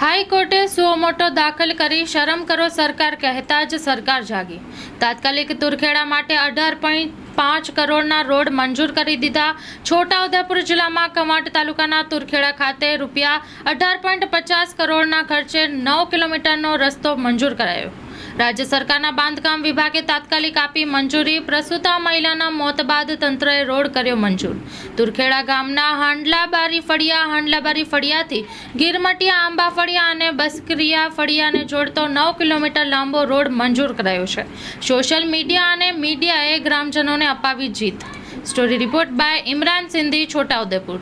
હાઈકોર્ટે સુઓમોટો દાખલ કરી શરમ કરો સરકાર કહેતા જ સરકાર જાગી. તાત્કાલિક તુરખેડા માટે અઢાર પોઈન્ટ પાંચ કરોડના રોડ મંજૂર કરી દીધા. છોટાઉદેપુર જિલ્લામાં કમાટ તાલુકાના તુરખેડા ખાતે રૂપિયા અઢાર પોઈન્ટ પચાસ કરોડના ખર્ચે નવ કિલોમીટરનો રસ્તો મંજૂર કરાયો. રાજ્ય સરકારના બાંધકામ વિભાગે તાત્કાલિક આપી મંજૂરી. પ્રસૂતા મહિલાના મોત બાદ તંત્રએ રોડ કર્યો મંજૂર. તુરખેડા ગામના હાંડલાબારી ફળિયા, હાંડલાબારી ફળિયાથી ગીરમટિયા, આંબા ફળિયા અને બસકરિયા ફળિયાને જોડતો નવ કિલોમીટર લાંબો રોડ મંજૂર કરાયો છે. સોશિયલ મીડિયા અને મીડિયાએ ગ્રામજનોને અપાવી જીત. Story report by Imran Sindhi, Chhota Udepur.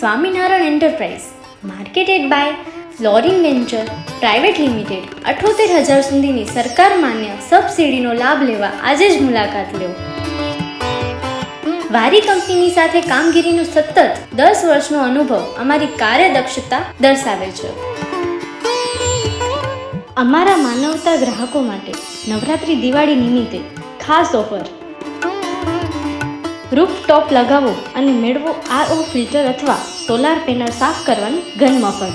Swaminarayan enterprise, marketed by florin venture private limited અઠોતેર હજાર સુધીની સરકાર માન્ય સબસિડીનો લાભ લેવા આજે જ મુલાકાત લો વારી કંપનીની સાથે કામગીરીનો સતત દસ વર્ષનો અનુભવ અમારી કાર્યદક્ષતા દર્શાવે છે. અમારા માનવતા ગ્રાહકો માટે નવરાત્રિ દિવાળી નિમિત્તે ખાસ ઓફર. રૂફ ટોપ લગાવો અને મેળવો આરઓ ફિલ્ટર અથવા સોલાર પેનલ સાફ કરવાની ઘન મફત.